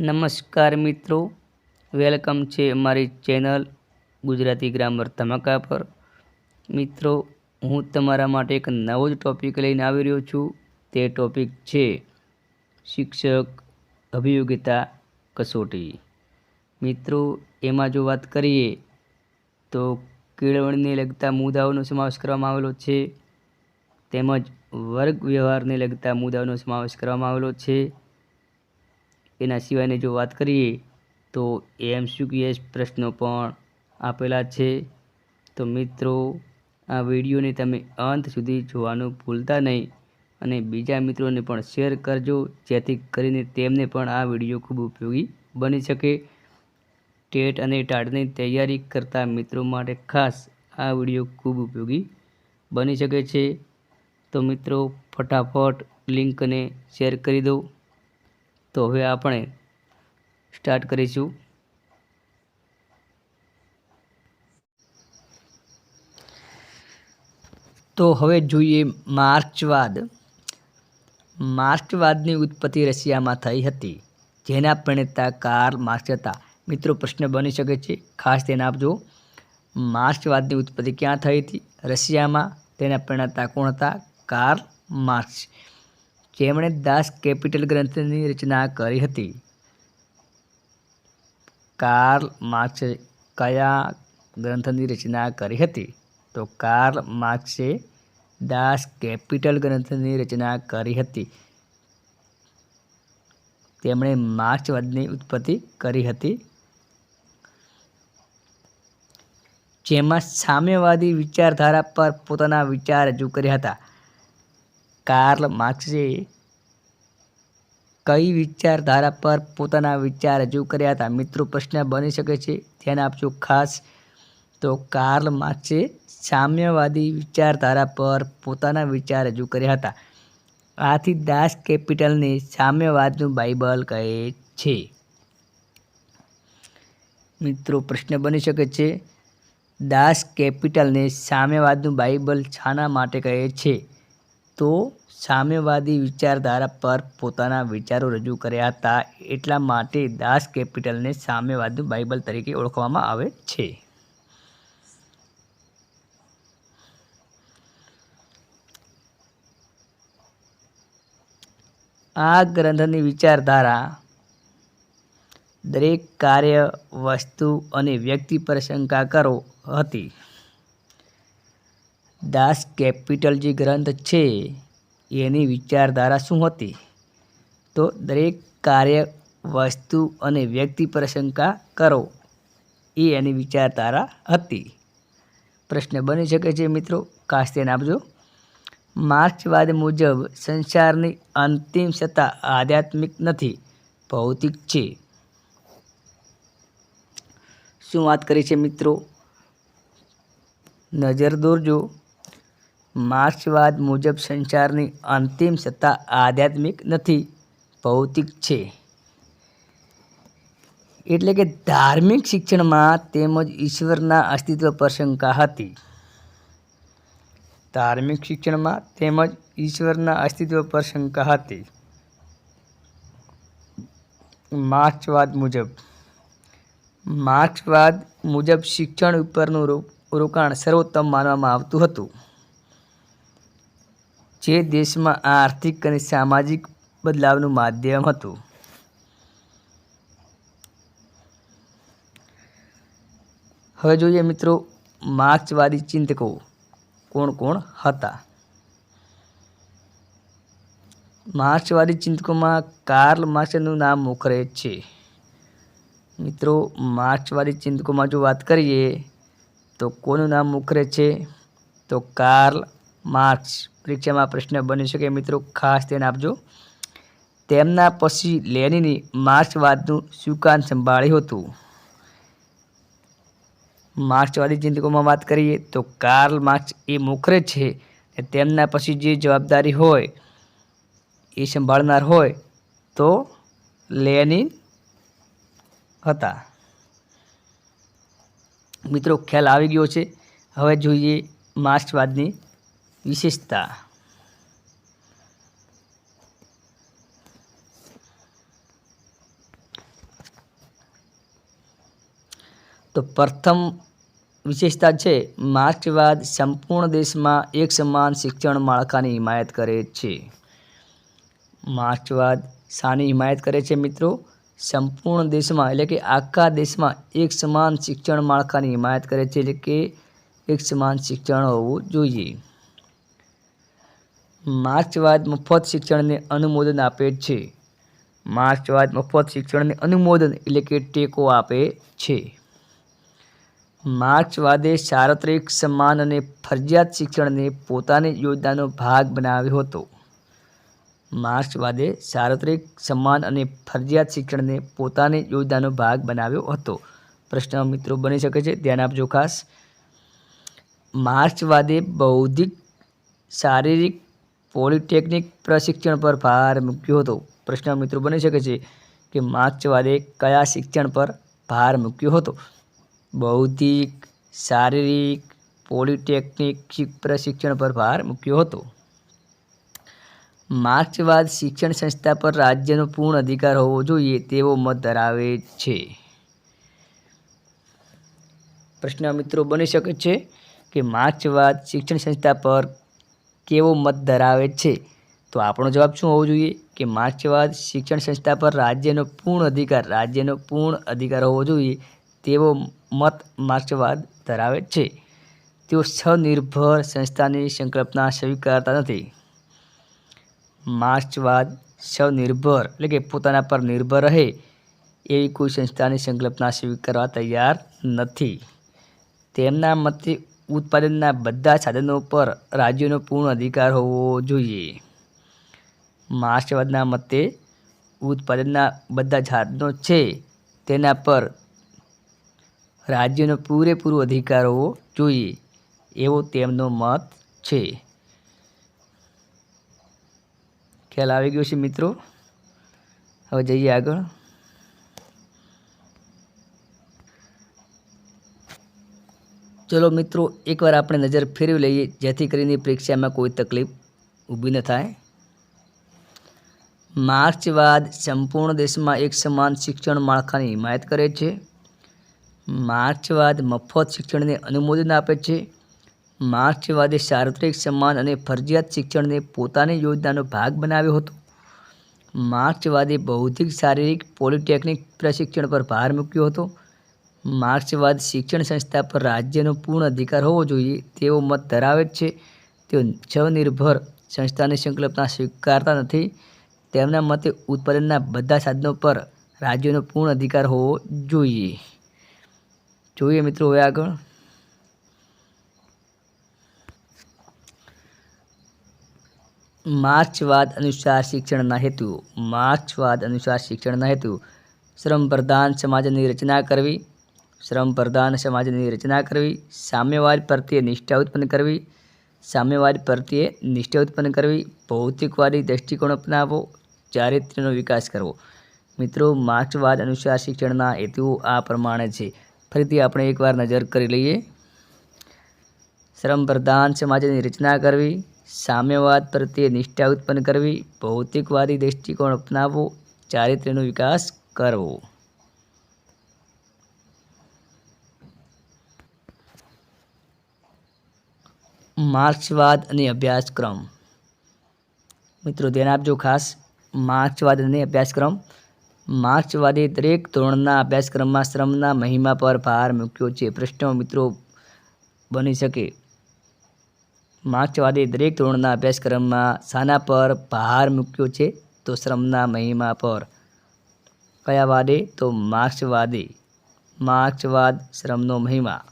નમસ્કાર મિત્રો. વેલકમ છે મારી ચેનલ ગુજરાતી ગ્રામર ધમાકા પર. મિત્રો, હું તમારા માટે એક નવો જ ટૉપિક લઈને આવી રહ્યો છું. તે ટૉપિક છે શિક્ષક અભિયોગ્યતા કસોટી. મિત્રો, એમાં જો વાત કરીએ તો કેળવણીને લગતા મુદ્દાઓનો સમાવેશ કરવામાં આવેલો છે. તેમજ વર્ગ વ્યવહારને લગતા મુદ્દાઓનો સમાવેશ કરવામાં આવેલો છે. એના સિવાયની જો વાત કરીએ, તો એમસીક્યુએસ પ્રશ્નો પણ આપેલા છે. તો મિત્રો, આ વિડીયોને તમે અંત સુધી જોવાનું ભૂલતા નહીં અને બીજા મિત્રોને પણ શેર કરજો, જેથી કરીને તેમને પણ આ વીડિયો ખૂબ ઉપયોગી બની શકે. ટેટ અને ટાટની તૈયારી કરતા મિત્રો માટે ખાસ આ વીડિયો ખૂબ ઉપયોગી બની શકે છે. તો મિત્રો, ફટાફટ લિંકને શેર કરી દો. તો હવે આપણે સ્ટાર્ટ કરીશું. તો હવે જોઈએ માર્ક્સવાદ માર્ક્સવાદની ઉત્પત્તિ રશિયામાં થઈ હતી, જેના પ્રણેતા કાર્લ માર્ક્સ હતા. મિત્રો, પ્રશ્ન બની શકે છે. ખાસ ધ્યાન આપજો. માર્ક્સવાદની ઉત્પત્તિ ક્યાં થઈ હતી? રશિયામાં. તેના પ્રણેતા કોણ હતા? Karl Marx. જેમણે દાસ કેપિટલ ગ્રંથની રચના કરી હતી. કાર્લ માર્ક્સે કયા ગ્રંથની રચના કરી હતી? તો કાર્લ માર્ક્સે દાસ કેપિટલ ગ્રંથની રચના કરી હતી. તેમણે માર્ક્સવાદની ઉત્પત્તિ કરી હતી. જેમાં સામ્યવાદી વિચારધારા પર પોતાના વિચાર રજૂ કર્યા હતા. કાર્લ માર્ક્સે કઈ વિચારધારા પર પોતાના વિચાર રજૂ કર્યા હતા? મિત્રો, પ્રશ્ન બની શકે છે. ધ્યાન આપજો. ખાસ તો કાર્લ માર્ક્સે સામ્યવાદી વિચારધારા પર પોતાના વિચાર રજૂ કર્યા હતા. આથી દાસ કેપિટલને સામ્યવાદનું બાઇબલ કહે છે. મિત્રો, પ્રશ્ન બની શકે છે. દાસ કેપિટલને સામ્યવાદનું બાઇબલ છાના માટે કહે છે. તો સામ્યવાદી વિચારધારા પર પોતાના વિચારો રજૂ કર્યા હતા. એટલા માટે દાસ કેપિટલને સામ્યવાદનું બાઇબલ તરીકે ઓળખવામાં આવે છે. આ ગ્રંથની વિચારધારા દરેક કાર્ય વસ્તુ અને વ્યક્તિ પર શંકા કરો હતી. દાસ કેપિટલ જે ગ્રંથ છે, એની વિચારધારા શું હતી? તો દરેક કાર્ય, વસ્તુ અને વ્યક્તિ પ્રશંકા કરો. એ એની વિચારધારા હતી. પ્રશ્ન બની શકે છે મિત્રો, ખાસ ધ્યાન આપજો. માર્ક્સવાદ મુજબ સંસારની અંતિમ સત્તા આધ્યાત્મિક નથી, ભૌતિક છે. શું વાત કરી છે મિત્રો? નજર દોરજો. માર્ક્સવાદ મુજબ સંસારની અંતિમ સત્તા આધ્યાત્મિક નથી, ભૌતિક છે. એટલે કે ધાર્મિક શિક્ષણમાં તેમજ ઈશ્વરના અસ્તિત્વ પર શંકા હતી. ધાર્મિક શિક્ષણમાં તેમજ ઈશ્વરના અસ્તિત્વ પર શંકા હતી. માર્ક્સવાદ મુજબ. માર્ક્સવાદ મુજબ શિક્ષણ ઉપરનું રોકાણ સર્વોત્તમ માનવામાં આવતું હતું. જે દેશમાં આર્થિક અને સામાજિક બદલાવનું માધ્યમ હતું. હવે જોઈએ મિત્રો માર્ક્સવાદી ચિંતકો કોણ કોણ હતા? માર્ક્સવાદી ચિંતકોમાં કાર્લ માર્ક્સનું નામ મોખરે છે. મિત્રો, માર્ક્સવાદી ચિંતકોમાં જો વાત કરીએ તો કોનું નામ મોખરે છે? તો કાર્લ માર્ક્સ. પરીક્ષામાં પ્રશ્ન બની શકે મિત્રો ખાસ ધ્યાન આપજો. તેમના પછી લેનીની માર્ક્સવાદનું સુકાન સંભાળ્યું હતું. માર્ક્સવાદી ચિંતકોમાં વાત કરીએ તો કાર્લ માર્ક્સ એ મોખરે છે તેમના પછી જે જવાબદારી હોય એ સંભાળનાર હોય તો લેનિન હતા. મિત્રો ખ્યાલ આવી ગયો છે. હવે જોઈએ માર્ક્સવાદની વિશેષતા તો પ્રથમ વિશેષતા છે, માર્ક્સવાદ સંપૂર્ણ દેશમાં એક સમાન શિક્ષણ માળખાની હિમાયત કરે છે. માર્ક્સવાદ શાની હિમાયત કરે છે મિત્રો? સંપૂર્ણ દેશમાં, એટલે કે આખા દેશમાં એક સમાન શિક્ષણ માળખાની હિમાયત કરે છે, એટલે કે એક સમાન શિક્ષણ હોવું જોઈએ. માર્ક્સવાદ મફત શિક્ષણને અનુમોદન આપે છે. માર્ક્સવાદ મફત શિક્ષણને અનુમોદન એટલે કે ટેકો આપે છે. માર્ક્સવાદે સાર્વત્રિક સમાન અને ફરજિયાત શિક્ષણને પોતાની યોજનાનો ભાગ બનાવ્યો હતો. માર્ક્સવાદે સાર્વત્રિક સમાન અને ફરજિયાત શિક્ષણને પોતાની યોજનાનો ભાગ બનાવ્યો હતો. પ્રશ્ન મિત્રો બની શકે છે, ધ્યાન આપજો ખાસ. માર્ક્સવાદે બૌદ્ધિક, શારીરિક પોલિટેકનિક પ્રશિક્ષણ પર ભાર મૂક્યો હતો. પ્રશ્ન મિત્રો બની શકે છે કે માર્ક્સવાદે કયા શિક્ષણ પર ભાર મૂક્યો હતો? બૌદ્ધિક, શારીરિક, પોલિટેકનિક પ્રશિક્ષણ પર ભાર મૂક્યો હતો. માર્ક્સવાદ શિક્ષણ સંસ્થા પર રાજ્યનો પૂર્ણ અધિકાર હોવો જોઈએ તેવો મત ધરાવે છે. પ્રશ્ન મિત્રો બની શકે છે કે માર્ક્સવાદ શિક્ષણ સંસ્થા પર કેવો મત ધરાવે છે? તો આપણો જવાબ શું હોવો જોઈએ? કે માર્ક્સવાદ શિક્ષણ સંસ્થા પર રાજ્યનો પૂર્ણ અધિકાર, રાજ્યનો પૂર્ણ અધિકાર હોવો જોઈએ તેવો મત માર્ક્સવાદ ધરાવે છે. તેઓ સ્વનિર્ભર સંસ્થાની સંકલ્પના સ્વીકારતા નથી. માર્ક્સવાદ સ્વનિર્ભર એટલે કે પોતાના પર નિર્ભર રહે એવી કોઈ સંસ્થાની સંકલ્પના સ્વીકારવા તૈયાર નથી. તેમના મતે ઉત્પાદનના બધા સાધનો પર રાજ્યોનો પૂર્ણ અધિકાર હોવો જોઈએ. માર્ક્સવાદના મતે ઉત્પાદનના બધા સાધનો છે તેના પર રાજ્યનો પૂરેપૂરો અધિકાર હોવો જોઈએ, એવો તેમનો મત છે. ખ્યાલ આવી ગયો છે મિત્રો? હવે જઈએ આગળ. ચલો મિત્રો, એકવાર આપણે નજર ફેરવી લઈએ, જેથી કરીને પરીક્ષામાં કોઈ તકલીફ ઊભી ન થાય. માર્ક્સવાદ સંપૂર્ણ દેશમાં એક સમાન શિક્ષણ માળખાની હિમાયત કરે છે. માર્ક્સવાદ મફત શિક્ષણને અનુમોદન આપે છે. માર્ક્સવાદે સાર્વત્રિક સમાન અને ફરજિયાત શિક્ષણને પોતાની યોજનાનો ભાગ બનાવ્યો હતો. માર્ક્સવાદે બૌદ્ધિક, શારીરિક, પોલિટેકનિક પ્રશિક્ષણ પર ભાર મૂક્યો હતો. માર્ક્સવાદ શિક્ષણ સંસ્થા પર રાજ્યનો પૂર્ણ અધિકાર હોવો જોઈએ તેવો મત ધરાવે છે. તેઓ સ્વનિર્ભર સંસ્થાની સંકલ્પના સ્વીકારતા નથી. તેમના મતે ઉત્પાદનના બધા સાધનો પર રાજ્યનો પૂર્ણ અધિકાર હોવો જોઈએ. જોઈએ મિત્રો હવે આગળ. માર્ક્સવાદ અનુસાર શિક્ષણના હેતુઓ માર્ક્સવાદ અનુસાર શિક્ષણના હેતુ. શ્રમ પ્રધાન સમાજની રચના કરવી. શ્રમ પ્રધાન સમાજની રચના કરવી, સામ્યવાદ પ્રત્યે નિષ્ઠા ઉત્પન્ન કરવી, સામ્યવાદ પ્રત્યે નિષ્ઠા ઉત્પન્ન કરવી, ભૌતિકવાદી દૃષ્ટિકોણ અપનાવવો, ચારિત્ર્યનો વિકાસ કરવો. મિત્રો, માર્ક્સવાદ અનુસાર શિક્ષણના હેતુઓ આ પ્રમાણે છે. ફરીથી આપણે એકવાર નજર કરી લઈએ. શ્રમ પ્રધાન સમાજની રચના કરવી, સામ્યવાદ પ્રત્યે નિષ્ઠા ઉત્પન્ન કરવી, ભૌતિકવાદી દૃષ્ટિકોણ અપનાવવો, ચારિત્ર્યનો વિકાસ કરવો. માર્ક્સવાદ અને અભ્યાસક્રમ. મિત્રો, ધ્યાન આપજો ખાસ, માર્ક્સવાદ અને અભ્યાસક્રમ. માર્ક્સવાદે દરેક ધોરણના અભ્યાસક્રમમાં શ્રમના મહિમા પર ભાર મૂક્યો છે. પ્રશ્નો, મિત્રો, બની શકે. માર્ક્સવાદે દરેક ધોરણના અભ્યાસક્રમમાં શાના પર ભાર મૂક્યો છે તો શ્રમના મહિમા પર. કયા વાદે? તો માર્ક્સવાદે. માર્ક્સવાદ, શ્રમનો મહિમા.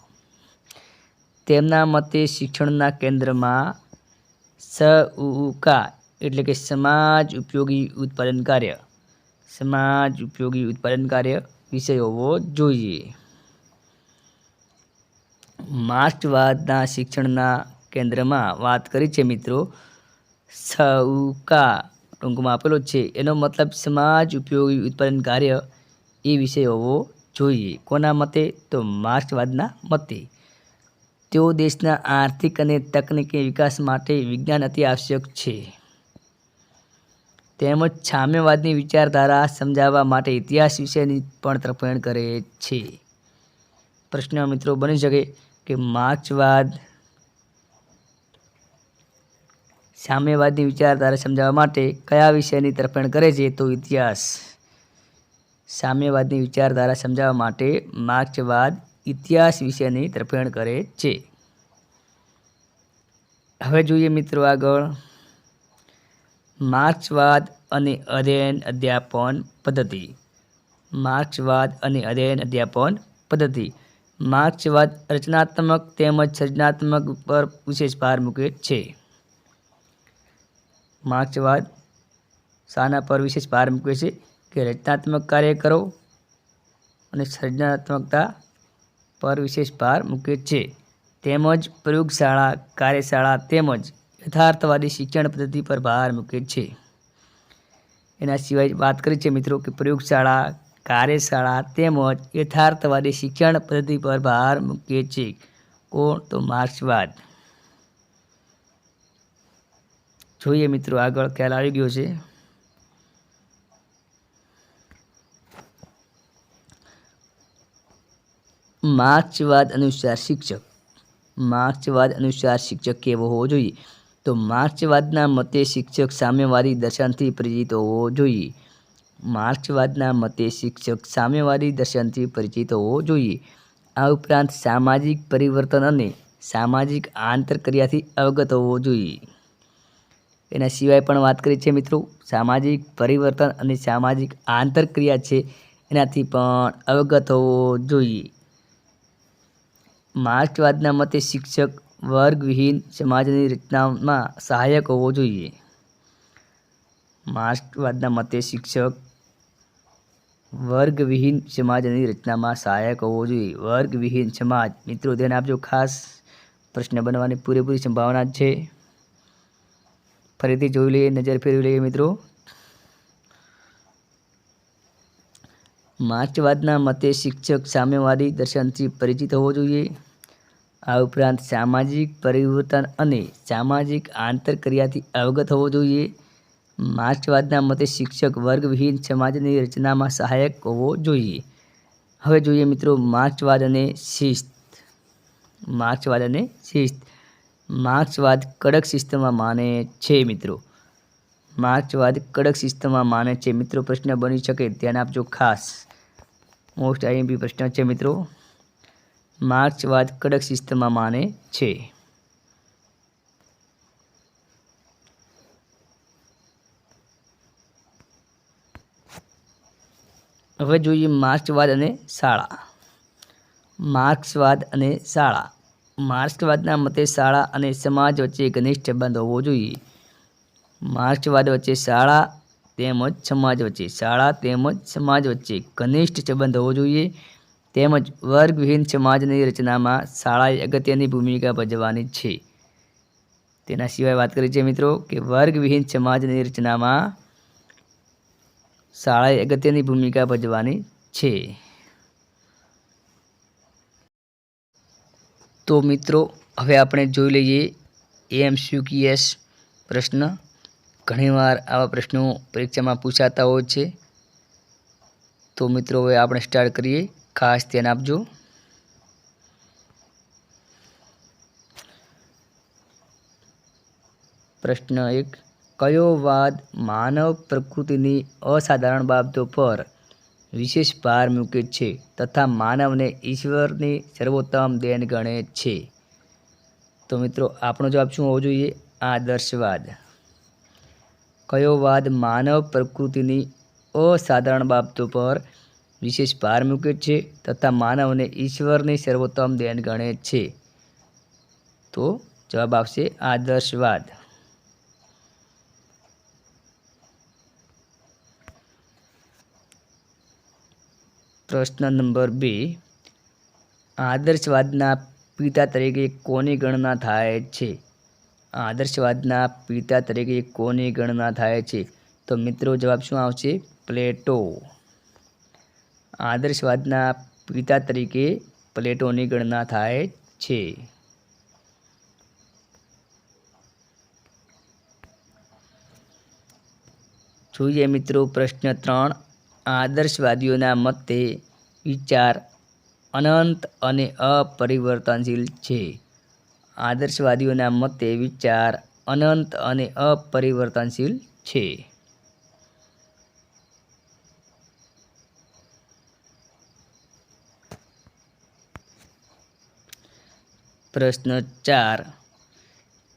તેમના મતે શિક્ષણના કેન્દ્રમાં સઉકા એટલે કે સમાજ ઉપયોગી ઉત્પાદન કાર્ય. સમાજ ઉપયોગી ઉત્પાદન કાર્ય વિષય હોવો જોઈએ. માર્ક્સવાદના શિક્ષણના કેન્દ્રમાં વાત કરી છે મિત્રો. સૌકા ટૂંકમાં આપેલો છે. એનો મતલબ સમાજ ઉપયોગી ઉત્પાદન કાર્ય એ વિષય હોવો જોઈએ. કોના મતે? તો માર્ક્સવાદના મતે. તેઓ દેશના આર્થિક અને તકનીકી વિકાસ માટે વિજ્ઞાન અતિ આવશ્યક છે. તેમજ સામ્યવાદની વિચારધારા સમજાવવા માટે ઇતિહાસ વિશેની પણ તરફેણ કરે છે. પ્રશ્ન મિત્રો બની શકે કે માર્ક્સવાદ સામ્યવાદની વિચારધારા સમજાવવા માટે કયા વિષયની તરફેણ કરે છે તો ઇતિહાસ. સામ્યવાદની વિચારધારા સમજાવવા માટે માર્ક્સવાદ ઇતિહાસ વિષયની તરફેણ કરે છે. હવે જોઈએ મિત્રો આગળ. માર્ક્સવાદ અને અધ્યયન અધ્યાપન પદ્ધતિ. માર્ક્સવાદ અને અધ્યયન અધ્યાપન પદ્ધતિ. માર્ક્સવાદ રચનાત્મક તેમજ સર્જનાત્મક પર વિશેષ ભાર મૂકે છે. માર્ક્સવાદ શાના પર વિશેષ ભાર મૂકે છે કે રચનાત્મક કાર્ય કરો અને સર્જનાત્મકતા પર વિશેષ ભાર મૂકે છે. તેમજ પ્રયોગશાળા, કાર્યશાળા તેમજ યથાર્થવાદી શિક્ષણ પદ્ધતિ પર ભાર મૂકે છે. એના સિવાય વાત કરી છે મિત્રો કે પ્રયોગશાળા, કાર્યશાળા તેમજ યથાર્થવાદી શિક્ષણ પદ્ધતિ પર ભાર મૂકે છે. કોણ? તો માર્ક્સવાદ. જોઈએ મિત્રો આગળ ખ્યાલ આવી ગયો છે. માર્ક્સવાદ અનુસાર શિક્ષક. માર્ક્સવાદ અનુસાર શિક્ષક કેવો હોવો જોઈએ? તો માર્ક્સવાદના મતે શિક્ષક સામ્યવાદી દર્શનથી પરિચિત હોવો જોઈએ. માર્ક્સવાદના મતે શિક્ષક સામ્યવાદી દર્શનથી પરિચિત હોવો જોઈએ. આ ઉપરાંત સામાજિક પરિવર્તન અને સામાજિક આંતરક્રિયાથી અવગત હોવો જોઈએ. એના સિવાય પણ વાત કરી છે મિત્રો, સામાજિક પરિવર્તન અને સામાજિક આંતરક્રિયા છે, એનાથી પણ અવગત હોવો જોઈએ. માર્ક્સવાદના મતે શિક્ષક વર્ગવિહીન સમાજની રચનામાં સહાયક હોવો જોઈએ. માર્ક્સવાદના મતે શિક્ષક વર્ગવિહીન સમાજની રચનામાં સહાયક હોવો જોઈએ. વર્ગવિહીન સમાજ, મિત્રો, ધ્યાન આપજો, ખાસ પ્રશ્ન બનવાની પૂરેપૂરી સંભાવના છે. ફરીથી જોઈ લઈએ, નજર ફેરવી લઈએ, મિત્રો. માર્ક્સવાદના મતે શિક્ષક સામ્યવાદી દર્શનથી પરિચિત હોવો જોઈએ. આ ઉપરાંત સામાજિક પરિવર્તન અને સામાજિક આંતરક્રિયાથી અવગત હોવો જોઈએ. માર્ક્સવાદના મતે શિક્ષક વર્ગવિહીન સમાજની રચનામાં સહાયક હોવો જોઈએ. હવે જોઈએ મિત્રો માર્ક્સવાદ અને શિસ્ત. માર્ક્સવાદ અને શિસ્ત. માર્ક્સવાદ કડક શિસ્તમાં માને છે મિત્રો. માર્ક્સવાદ કડક શિસ્તમાં માને છે. મિત્રો પ્રશ્ન બની શકે ધ્યાન આપજો ખાસ. મોસ્ટ આઈએમપી પ્રશ્ન છે મિત્રો. માર્ક્સવાદ કડક શિસ્તમાં માને છે. હવે જોઈએ માર્ક્સવાદ અને શાળા. માર્ક્સવાદ અને શાળા. માર્ક્સવાદના મતે શાળા અને સમાજ વચ્ચે ઘનિષ્ઠ સંબંધ હોવો જોઈએ. માર્ક્સવાદ વચ્ચે શાળા તેમજ સમાજ વચ્ચે. શાળા તેમજ સમાજ વચ્ચે ઘનિષ્ઠ સંબંધ હોવો જોઈએ. તેમજ વર્ગવિહીન સમાજની રચનામાં શાળાએ અગત્યની ભૂમિકા ભજવવાની છે. તેના સિવાય વાત કરી છે મિત્રો કે વર્ગવિહીન સમાજની રચનામાં શાળાએ અગત્યની ભૂમિકા ભજવવાની છે. તો મિત્રો, હવે આપણે જોઈ લઈએ એમસીક્યુએસ પ્રશ્ન. ઘણીવાર આવા પ્રશ્નો પરીક્ષામાં પૂછાતા હોય છે. તો મિત્રો, હવે આપણે સ્ટાર્ટ કરીએ. ખાસ ધ્યાન આપજો. પ્રશ્ન એક, કયો વાદ માનવ પ્રકૃતિની અસાધારણ બાબતો પર વિશેષ ભાર મૂકે છે તથા માનવને ઈશ્વરની સર્વોત્તમ દેન ગણે છે? તો મિત્રો, આપણો જવાબ શું હોવો જોઈએ? આદર્શવાદ કયો વાદ માનવ પ્રકૃતિની અસાધારણ બાબતો પર વિશેષ ભાર મૂકે છે તથા માનવને ઈશ્વરની સર્વોત્તમ દેન ગણે છે. તો જવાબ આવશે આદર્શવાદ. પ્રશ્ન નંબર બે. આદર્શવાદના પિતા તરીકે કોની ગણના થાય છે? આદર્શવાદના પિતા તરીકે કોની ગણના થાય છે? તો મિત્રો જવાબ શું આવશે? પ્લેટો. આદર્શવાદના પિતા તરીકે પ્લેટોની ગણના થાય છે. જોઈએ મિત્રો પ્રશ્ન ત્રણ, આદર્શવાદીઓના મતે વિચાર અનંત અને અપરિવર્તનશીલ છે. આદર્શવાદીઓના મતે વિચાર અનંત અને અપરિવર્તનશીલ છે. પ્રશ્ન ચાર.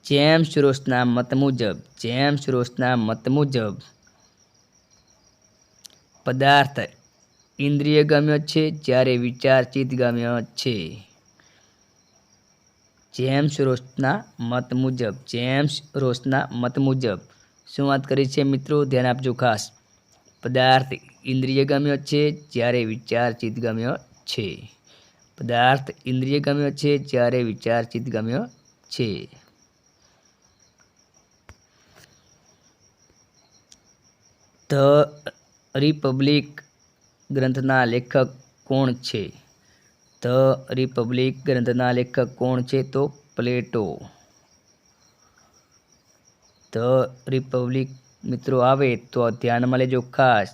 જેમ્સ રોસના મત મુજબ જેમ્સ રોસના મત મુજબ પદાર્થ ઇન્દ્રિય ગમ્ય છે, જ્યારે વિચાર ચિત્તગમ્ય છે. જેમ્સ રોસના મત મુજબ જેમ્સ રોસના મત મુજબ. શું વાત કરી છે મિત્રો? ધ્યાન આપજો ખાસ. પદાર્થ ઇન્દ્રિય ગમ્ય છે, જ્યારે વિચાર ચિત્તગમ્ય છે. પદાર્થ ઇન્દ્રિય ગમ્યો છે જ્યારે વિચારચિત ગમ્યો છે. ધ રિપબ્લિક ગ્રંથના લેખક કોણ છે? ધ રિપબ્લિક ગ્રંથના લેખક કોણ છે તો પ્લેટો. ધ રિપબ્લિક મિત્રો આવે તો ધ્યાનમાં લેજો ખાસ.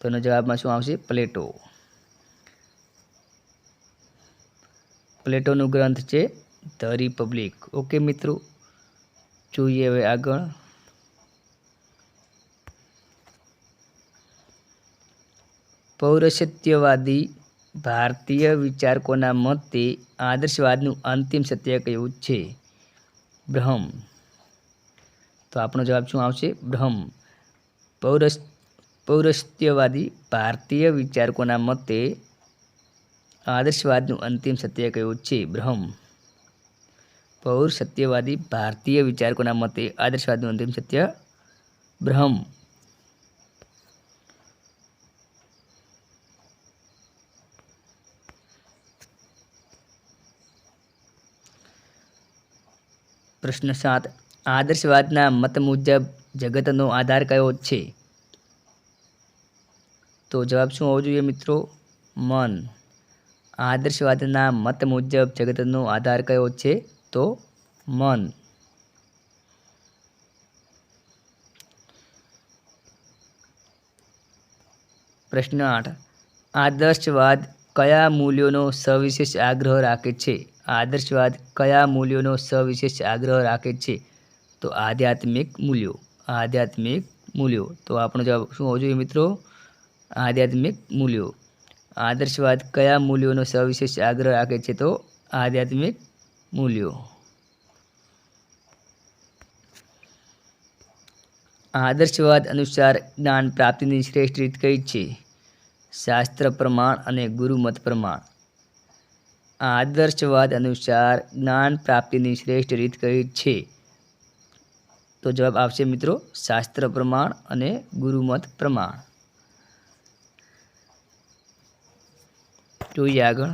તો જવાબમાં શું આવશે? પ્લેટો. પ્લેટોનું ગ્રંથ છે ધ રિપબ્લિક. ઓકે મિત્રો, જોઈએ હવે આગળ. પૌરસત્યવાદી ભારતીય વિચારકોના મતે આદર્શવાદનું અંતિમ સત્ય કયું છે? બ્રહ્મ. તો આપણો જવાબ શું આવશે? બ્રહ્મ. પૌરસ, પૌરસ્ત્યવાદી ભારતીય વિચારકોના મતે આદર્શવાદનું અંતિમ સત્ય કયું છે? બ્રહ્મ. પૌર સત્યવાદી ભારતીય વિચારકોના મતે આદર્શવાદનું અંતિમ સત્ય બ્રહ્મ. પ્રશ્ન સાત. આદર્શવાદના મત મુજબ જગતનો આધાર કયો છે? તો જવાબ શું હોવો જોઈએ મિત્રો? મન. આદર્શવાદના મત મુજબ જગતનો આધાર કયો છે? તો મન. પ્રશ્ન આઠ. આદર્શવાદ કયા મૂલ્યોનો સવિશેષ આગ્રહ રાખે છે? આદર્શવાદ કયા મૂલ્યોનો સવિશેષ આગ્રહ રાખે છે? તો આધ્યાત્મિક મૂલ્યો. આધ્યાત્મિક મૂલ્યો. તો આપણો જવાબ શું હોવો જોઈએ મિત્રો? આધ્યાત્મિક મૂલ્યો. આદર્શવાદ કયા મૂલ્યોનો સવિશેષ આગ્રહ રાખે છે? તો આધ્યાત્મિક મૂલ્યો. આદર્શવાદ અનુસાર જ્ઞાન પ્રાપ્તિની શ્રેષ્ઠ રીત કઈ છે? શાસ્ત્ર પ્રમાણ અને ગુરુમત પ્રમાણ. આદર્શવાદ અનુસાર જ્ઞાન પ્રાપ્તિની શ્રેષ્ઠ રીત કઈ છે? તો જવાબ આવશે મિત્રો, શાસ્ત્ર પ્રમાણ અને ગુરુમત પ્રમાણ. જોઈએ આગળ.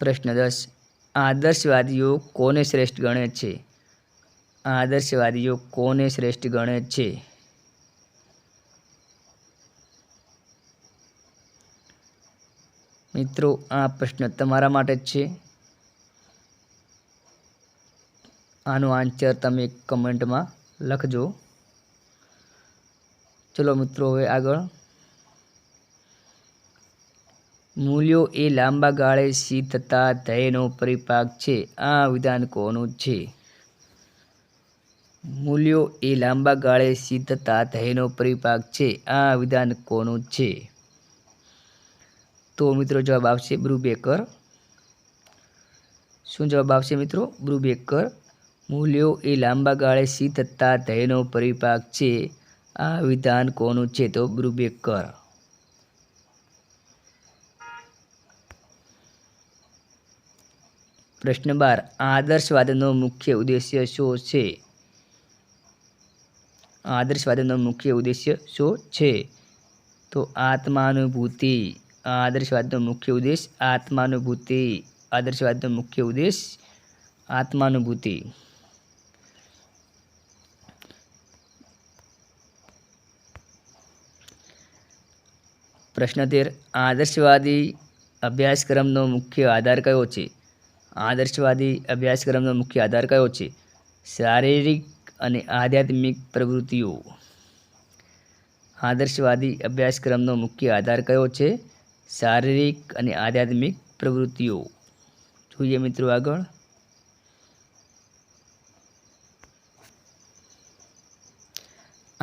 પ્રશ્ન દસ. આદર્શવાદીઓ કોને શ્રેષ્ઠ ગણે છે? આદર્શવાદીઓ કોને શ્રેષ્ઠ ગણે છે? મિત્રો, આ પ્રશ્ન તમારા માટે જ છે. આનો આન્સર તમે કમેન્ટમાં લખજો. ચલો મિત્રો, હવે આગળ. મૂલ્યો એ લાંબા ગાળે સી થતા ધ્યેયનો પરિપાક છે. આ વિધાન કોનું છે? મૂલ્યો એ લાંબા ગાળે સી થતા ધ્યેયનો પરિપાક છે. આ વિધાન કોનું છે? તો મિત્રો જવાબ આવશે બ્રુબેકર. શું જવાબ આવશે મિત્રો? બ્રુબેકર. મૂલ્યો એ લાંબા ગાળે સી થતા ધ્યેયનો પરિપાક છે. આ વિધાન કોનું છે તો બ્રુબેકર પ્રશ્ન બાર. આદર્શવાદનો મુખ્ય ઉદ્દેશ્ય શું છે? આદર્શવાદનો મુખ્ય ઉદ્દેશ્ય શું છે? તો આત્માનુભૂતિ. આદર્શવાદનો મુખ્ય ઉદ્દેશ આત્માનુભૂતિ. આદર્શવાદનો મુખ્ય ઉદ્દેશ આત્માનુભૂતિ. પ્રશ્ન તેર આદર્શવાદી અભ્યાસક્રમનો મુખ્ય આધાર કયો છે? આદર્શવાદી અભ્યાસક્રમનો મુખ્ય આધાર કયો છે? શારીરિક અને આધ્યાત્મિક પ્રવૃત્તિઓ. આદર્શવાદી અભ્યાસક્રમનો મુખ્ય આધાર કયો છે? શારીરિક અને આધ્યાત્મિક પ્રવૃત્તિઓ. જોઈએ મિત્રો આગળ.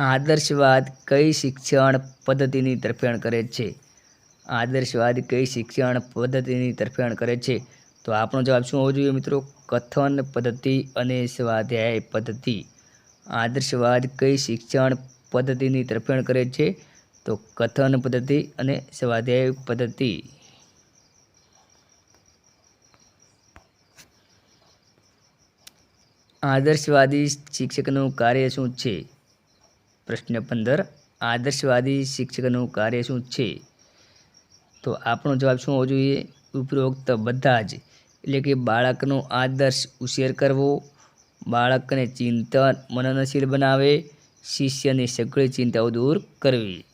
આદર્શવાદ કઈ શિક્ષણ પદ્ધતિની તરફેણ કરે છે? આદર્શવાદ કઈ શિક્ષણ પદ્ધતિની તરફેણ કરે છે? તો આપણો જવાબ શું હોવો જોઈએ મિત્રો? કથન પદ્ધતિ અને સ્વાધ્યાય પદ્ધતિ. આદર્શવાદ કઈ શિક્ષણ પદ્ધતિની તરફેણ કરે છે? તો કથન પદ્ધતિ અને સ્વાધ્યાય પદ્ધતિ. આદર્શવાદી શિક્ષકનું કાર્ય શું છે? પ્રશ્ન પંદર, આદર્શવાદી શિક્ષકનું કાર્ય શું છે? તો આપણો જવાબ શું હોવો જોઈએ? ઉપરોક્ત બધા જ. એટલે કે બાળકનો આદર્શ ઉછેર કરવો, બાળકને ચિંતન મનનશીલ બનાવે, શિષ્યની સઘળી ચિંતાઓ દૂર કરવી.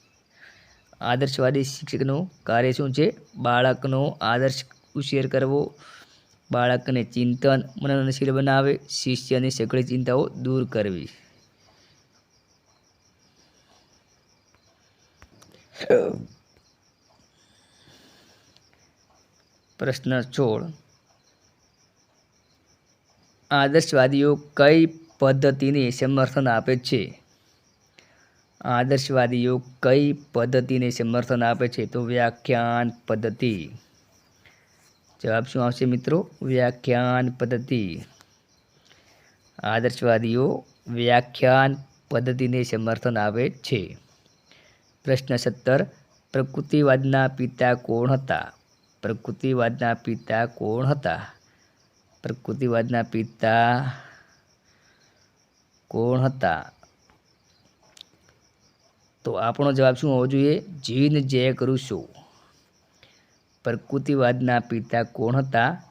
આદર્શવાદી શિક્ષકનું કાર્ય શું છે? બાળકનો આદર્શ ઉછેર કરવો, બાળકને ચિંતન મનનશીલ બનાવે, શિષ્યની સઘળી ચિંતાઓ દૂર કરવી. પ્રશ્ન સોળ. આદર્શવાદીઓ કઈ પદ્ધતિને સમર્થન આપે છે? આદર્શવાદીઓ કઈ પદ્ધતિને સમર્થન આપે છે? તો વ્યાખ્યાન પદ્ધતિ. જવાબ શું આવશે મિત્રો? વ્યાખ્યાન પદ્ધતિ. આદર્શવાદીઓ વ્યાખ્યાન પદ્ધતિને સમર્થન આપે છે. પ્રશ્ન સત્તર, પ્રકૃતિવાદના પિતા કોણ હતા? પ્રકૃતિવાદના પિતા કોણ હતા? પ્રકૃતિવાદના પિતા કોણ હતા? તો આપણો જવાબ શું હોવો જોઈએ? જીન જેક રૂસો પ્રકૃતિવાદના પિતા કોણ હતા?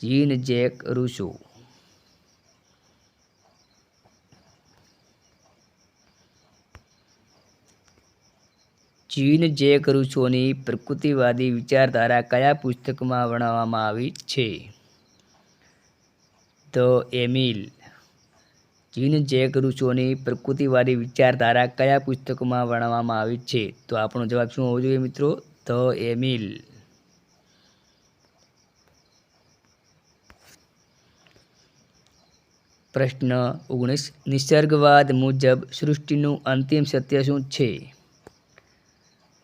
જીન જેક રૂસો જીન જેક રૂસોની પ્રકૃતિવાદી વિચારધારા કયા પુસ્તકમાં વર્ણવવામાં આવી છે? The Emile. જીન જેક છોની પ્રકૃતિવાદી વિચારધારા કયા પુસ્તકમાં વર્ણવવામાં આવી છે? તો આપણો જવાબ શું હોવો જોઈએ મિત્રો? The Emile. પ્રશ્ન ઓગણીસ. નિસર્ગવાદ મુજબ સૃષ્ટિનું અંતિમ સત્ય શું છે?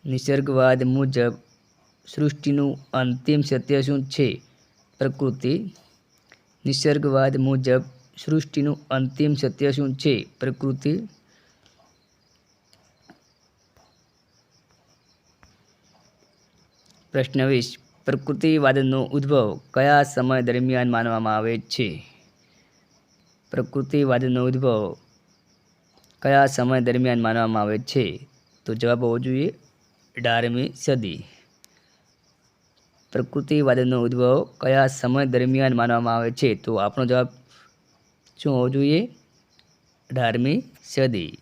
નિસર્ગવાદ મુજબ સૃષ્ટિનું અંતિમ સત્ય શું છે? પ્રકૃતિ. નિસર્ગવાદ મુજબ સૃષ્ટિનું અંતિમ સત્ય શું છે? પ્રકૃતિ. પ્રશ્ન વીસ. પ્રકૃતિવાદનો ઉદ્ભવ કયા સમય દરમિયાન માનવામાં આવે છે? પ્રકૃતિવાદનો ઉદ્ભવ કયા સમય દરમિયાન માનવામાં આવે છે? તો જવાબ હોવો જોઈએ. અઢારમી સદી. પ્રકૃતિવાદનો ઉદ્ભવ કયા સમય દરમિયાન માનવામાં આવે છે? તો આપણો જવાબ શું હોવો જોઈએ? અઢારમી સદી.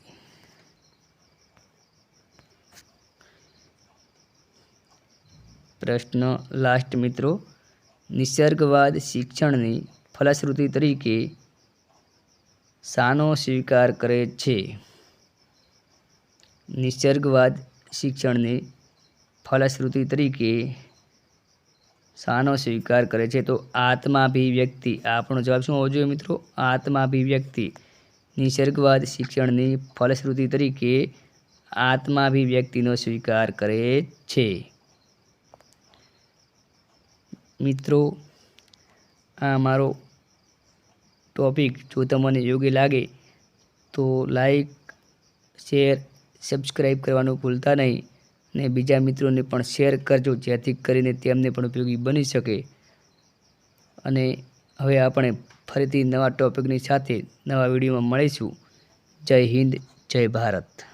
પ્રશ્ન લાસ્ટ મિત્રો. નિસર્ગવાદ શિક્ષણની ફલશ્રુતિ તરીકે શાનો સ્વીકાર કરે છે. નિસર્ગવાદ શિક્ષણની ફલશ્રુતિ તરીકે શાનો સ્વીકાર કરે છે. તો આત્માભિવ્યક્તિ, આપણો જવાબ શું હોવો જોઈએ મિત્રો? આત્માભિવ્યક્તિ. નિસર્ગવાદ શિક્ષણની ફલશ્રુતિ તરીકે આત્માભિવ્યક્તિનો સ્વીકાર કરે છે. મિત્રો, આ મારો ટોપિક જો તમને યોગ્ય લાગે તો લાઈક, શેર સબસ્ક્રાઈબ કરવાનું ભૂલતા નહીં અને બીજા મિત્રોને પણ શેર કરજો, જેથી કરીને તેમને પણ ઉપયોગી બની શકે. અને હવે આપણે ફરીથી નવા ટોપિકની સાથે નવા વિડીયોમાં મળીશું. જય હિન્દ, જય ભારત.